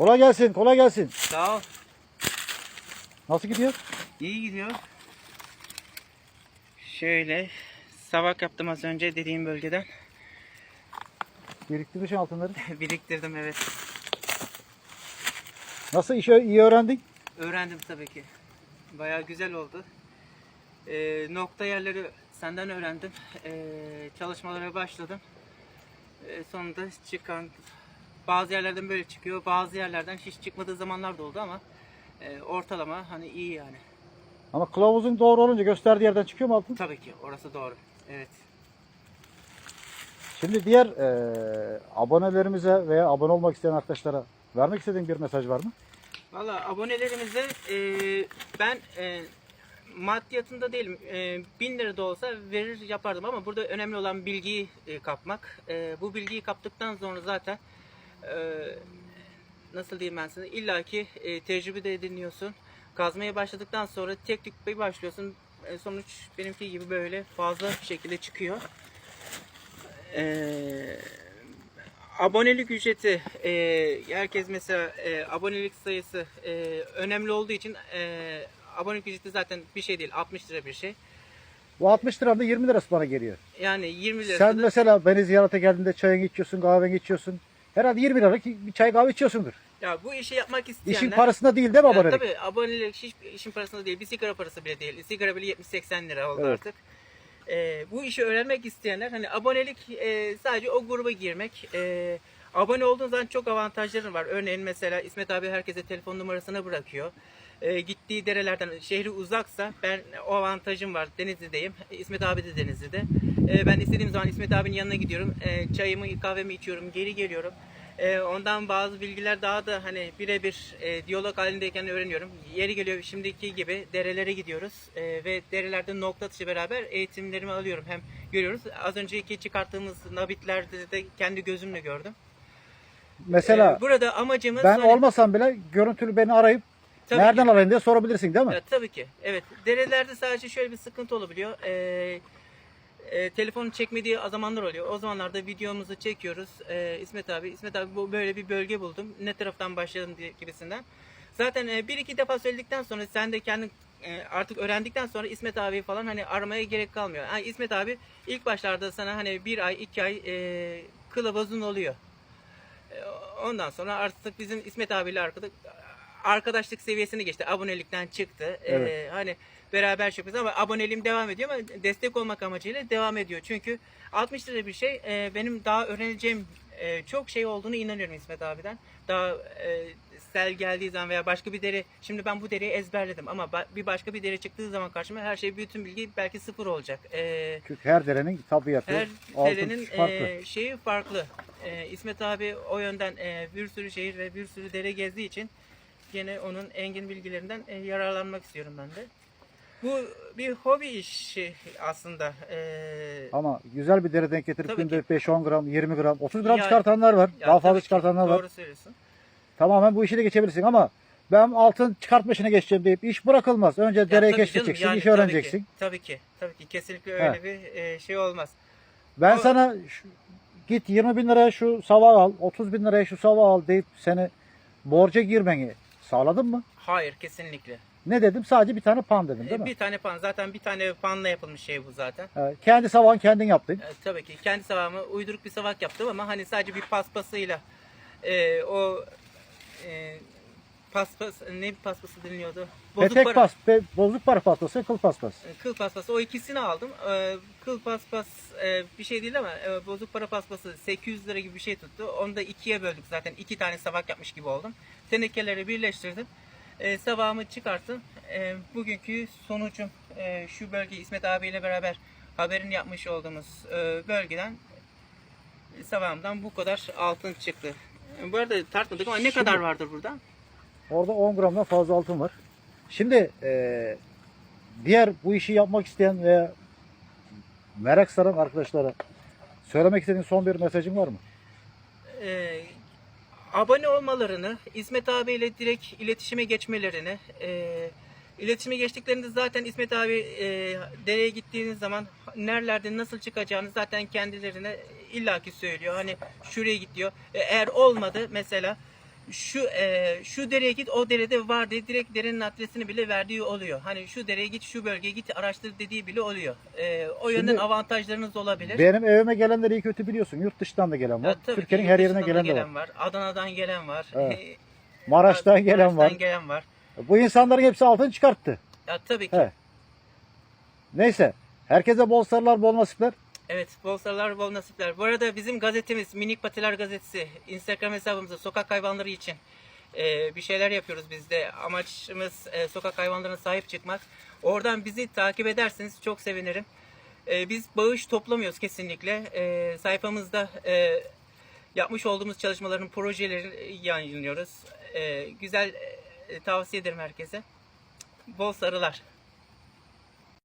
Kolay gelsin, kolay gelsin. Sağ ol. Nasıl gidiyor? İyi gidiyor. Şöyle savak yaptım az önce dediğim bölgeden. Biriktirmiş altınları. Biriktirdim evet. Nasıl işi iyi öğrendin? Öğrendim tabii ki. Bayağı güzel oldu. Ee, nokta yerleri senden öğrendim. Ee, çalışmalara başladım. Ee, sonunda çıkan bazı yerlerden böyle çıkıyor. Bazı yerlerden hiç çıkmadığı zamanlar da oldu ama e, ortalama hani iyi yani. Ama kılavuzun doğru olunca gösterdiği yerden çıkıyor mu altın? Tabii ki orası doğru. Evet. Şimdi diğer eee, abonelerimize veya abone olmak isteyen arkadaşlara vermek istediğin bir mesaj var mı? Valla abonelerimize e, ben e, maddiyatında değilim. E, bin lira da olsa verir yapardım ama burada önemli olan bilgiyi e, kapmak. E, bu bilgiyi kaptıktan sonra zaten e, nasıl diyeyim ben sana illaki e, tecrübe de ediniyorsun. Kazmaya başladıktan sonra tek tük bir başlıyorsun. E, sonuç benimki gibi böyle fazla bir şekilde çıkıyor. Eee abonelik ücreti e, herkes mesela e, abonelik sayısı e, önemli olduğu için e, abonelik ücreti zaten bir şey değil 60 lira bir şey. Bu 60 liranın da 20 lirası bana geliyor. Yani 20 lirası Sen da- mesela beni ziyarete geldiğinde çayını içiyorsun, kahveni içiyorsun. Herhalde 20 liralık bir çay kahve içiyorsundur. ya bu işi yapmak isteyenler İşin parasında değil değil mi abonelik? tabii abonelik hiç işin parasında değil. Bir sigara parası bile değil. Sigara bile 70-80 lira oldu Evet. artık. Ee, bu işi öğrenmek isteyenler hani abonelik e, sadece o gruba girmek. E, abone olduğun zaman çok avantajların var. Örneğin mesela İsmet abi herkese telefon numarasını bırakıyor. E, gittiği derelerden şehri uzaksa ben o avantajım var. Denizli'deyim. E, İsmet abi de Denizli'de. E, ben istediğim zaman İsmet abinin yanına gidiyorum. E, çayımı kahvemi içiyorum. Geri geliyorum. Ee, ondan bazı bilgiler daha da hani birebir e, diyalog halindeyken öğreniyorum. Yeri geliyor şimdiki gibi derelere gidiyoruz Ee, ve derelerde nokta atışı beraber eğitimlerimi alıyorum. Hem görüyoruz. Az önceki çıkarttığımız nabitlerde de kendi gözümle gördüm. Mesela Ee, burada amacımız ben hani- olmasam bile görüntülü beni arayıp Tabii nereden ki. alayım diye sorabilirsin değil mi? Evet, tabii ki. Evet. Derelerde sadece şöyle bir sıkıntı olabiliyor. Ee, e, telefonun çekmediği zamanlar oluyor. O zamanlarda videomuzu çekiyoruz. Ee, İsmet abi, İsmet abi bu böyle bir bölge buldum. Ne taraftan başlayalım diye gibisinden. Zaten e, bir iki defa söyledikten sonra sen de kendin e, artık öğrendikten sonra İsmet abi falan hani aramaya gerek kalmıyor. Yani İsmet abi ilk başlarda sana hani bir ay iki ay e, kılavuzun oluyor. E, Ondan sonra artık bizim İsmet abiyle arkadaş, arkadaşlık seviyesine geçti. Abonelikten çıktı. E, Evet. hani beraber şey yapıyoruz ama aboneliğim devam ediyor ama destek olmak amacıyla devam ediyor. Çünkü 60 lira bir şey e, benim daha öğreneceğim e, çok şey olduğunu inanıyorum İsmet abiden. Daha e, sel geldiği zaman veya başka bir deri şimdi ben bu deriyi ezberledim ama ba- bir başka bir deri çıktığı zaman karşıma her şey bütün bilgi belki sıfır olacak. E, Çünkü her derenin tabiatı, her derenin farklı. e, şeyi farklı. E, İsmet abi o yönden e, bir sürü şehir ve bir sürü dere gezdiği için gene onun engin bilgilerinden e, yararlanmak istiyorum ben de. Bu bir hobi işi aslında. E, Ama güzel bir deri denk getirip Tabii günde 5-10 gram, 20 gram, 30 gram Ya- çıkartanlar var. ya Daha tabii fazla ki, çıkartanlar var. Doğru söylüyorsun. Tamamen bu işe de geçebilirsin ama ben altın çıkartma işine geçeceğim deyip iş bırakılmaz. Önce Ya tabii keşfedeceksin, canım, yani işi tabii ki, öğreneceksin. Tabii ki. Tabii ki. Kesinlikle öyle He. bir e, şey olmaz. Ben O- sana şu- git 20 bin liraya şu sava al, 30 bin liraya şu sava al deyip seni borca girmeni sağladın mı? Hayır kesinlikle. Ne dedim? Sadece bir tane pan dedim E, değil mi? bir tane pan zaten bir tane panla yapılmış şey bu zaten. Evet, kendi savan kendin yaptın. E, tabii ki kendi savamı uyduruk bir savak yaptım ama hani sadece bir paspasıyla e, o e, paspas ne paspası deniliyordu? Petek para- pas, pe- bozuk para pastası, kıl paspas. e, Kıl paspası o ikisini aldım. E, kıl paspas e, bir şey değil ama e, bozuk para paspası 800 lira gibi bir şey tuttu. Onu da ikiye böldük zaten. iki tane savak yapmış gibi oldum. Tenekeleri birleştirdim. E, savağımı çıkarttım. E, bugünkü sonucum e, şu bölge İsmet abiyle beraber haberini yapmış olduğumuz e, bölgeden e, savağımdan bu kadar altın çıktı. E, Bu arada tartmadık ama ne Şimdi- kadar vardır burada? Orada 10 gramdan fazla altın var. Şimdi eee, diğer bu işi yapmak isteyen veya merak saran arkadaşlara söylemek istediğin son bir mesajın var mı? e, abone olmalarını, İsmet abiyle direkt iletişime geçmelerini, e, iletişime geçtiklerinde zaten İsmet abi e, dereye gittiğiniz zaman nerelerde nasıl çıkacağını zaten kendilerine illaki söylüyor. Hani şuraya git diyor. E, eğer olmadı mesela şu e, şu dereye git o derede var diye direkt derenin adresini bile verdiği oluyor. Hani şu dereye git şu bölgeye git araştır dediği bile oluyor. E, o yönden Şimdi- avantajlarınız olabilir. Benim evime gelenleri iyi kötü biliyorsun. Yurt dışından da gelen var. Türkiye'nin her yerine da gelen de var. gelen var. Adana'dan gelen var. Evet. E, Maraş'tan gelen var. Maraş'tan gelen var. Bu insanların hepsi altın çıkarttı. Ya tabii ki. He. Neyse. Herkese bol sarılar, bol nasipler. Evet, bol sarılar, bol nasipler. Bu arada bizim gazetemiz, Minik Patiler Gazetesi, Instagram hesabımızda sokak hayvanları için e, bir şeyler yapıyoruz biz de. Amaçımız e, sokak hayvanlarına sahip çıkmak. Oradan bizi takip ederseniz çok sevinirim. E, biz bağış toplamıyoruz kesinlikle. E, sayfamızda e, yapmış olduğumuz çalışmaların projelerini yayınlıyoruz. E, güzel e, tavsiye ederim herkese. Bol sarılar.